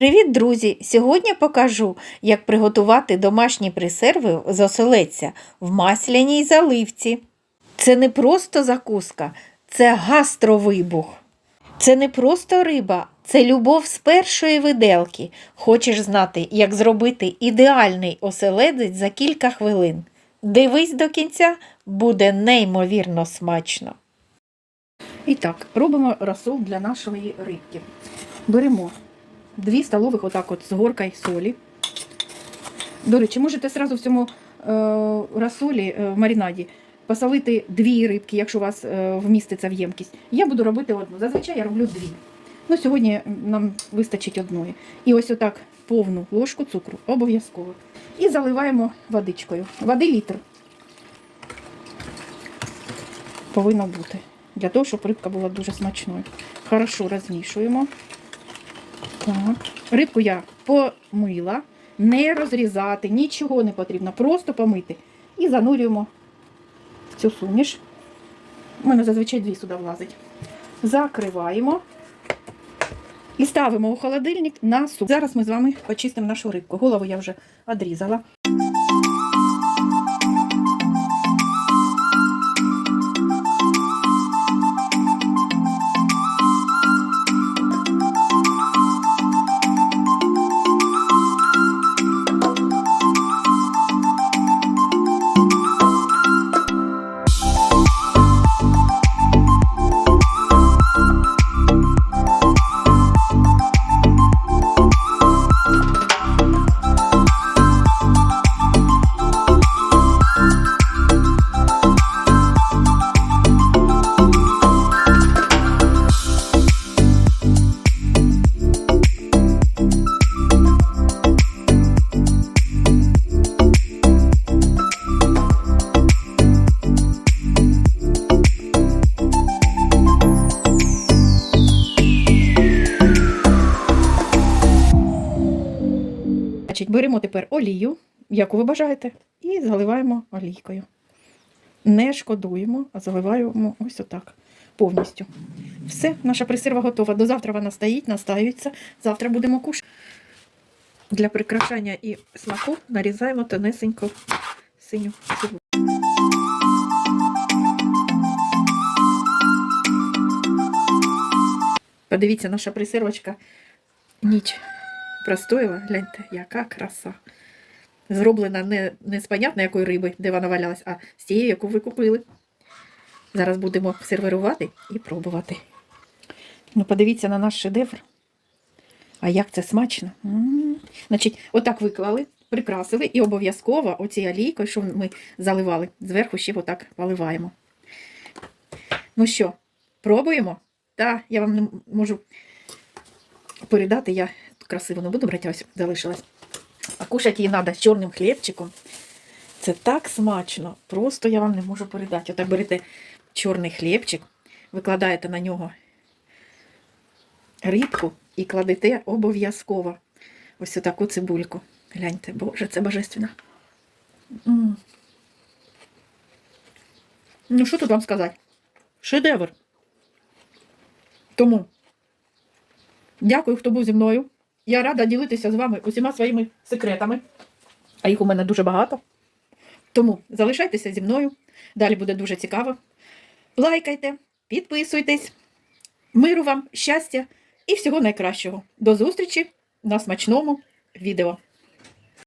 Привіт, друзі! Сьогодні покажу, як приготувати домашні присерви з оселедця в масляній заливці. Це не просто закуска, це гастровибух. Це не просто риба, це любов з першої виделки. Хочеш знати, як зробити ідеальний оселедець за кілька хвилин. Дивись до кінця, буде неймовірно смачно. І так, робимо розсол для нашої рибки. Беремо 2 столових отак от з горкою солі. До речі, можете одразу в цьому е, розсолі е, в маринаді посолити дві рибки, якщо у вас е, вміститься в ємкість. Я буду робити одну. Зазвичай я роблю дві. Ну, сьогодні нам вистачить одної. І ось отак повну ложку цукру, обов'язково. І заливаємо водичкою. Води літр. Повинно бути. Для того, щоб рибка була дуже смачною. Хорошо розмішуємо. Так. Рибку я помила, не розрізати, нічого не потрібно, просто помити. І занурюємо в цю суміш. У мене зазвичай дві сюди влазить. Закриваємо і ставимо у холодильник на суп. Зараз ми з вами почистимо нашу рибку. Голову я вже відрізала. Значить, беремо тепер олію, яку ви бажаєте, і заливаємо олійкою. Не шкодуємо, а заливаємо ось отак повністю. Все, наша присирва готова. До завтра вона стоїть, настаюється. Завтра будемо кушати. Для прикрашання і смаку нарізаємо тонесенько синю цибулю. Подивіться, наша присирвочка ніч простояла. Гляньте, яка краса. Зроблена не, не з понятно якої риби, де вона валялась, а з тієї, яку ви купили. Зараз будемо сервірувати і пробувати. Ну, подивіться на наш шедевр. А як це смачно. М. Значить, отак виклали, прикрасили і обов'язково оці олійкою, що ми заливали, зверху ще отак поливаємо. Ну що, пробуємо? Та я вам не можу передати, я красиво не буду брати, ось залишилась. А кушати її треба з чорним хлібчиком. Це так смачно. Просто я вам не можу передати. Отак берете чорний хлібчик, викладаєте на нього рибку і кладете обов'язково ось таку цибульку. Гляньте, боже, це божественно. М. Ну, що тут вам сказати? Шедевр. Тому дякую, хто був зі мною. Я рада ділитися з вами усіма своїми секретами, а їх у мене дуже багато. Тому залишайтеся зі мною. Далі буде дуже цікаво. Лайкайте, підписуйтесь. Миру вам, щастя і всього найкращого. До зустрічі на смачному відео.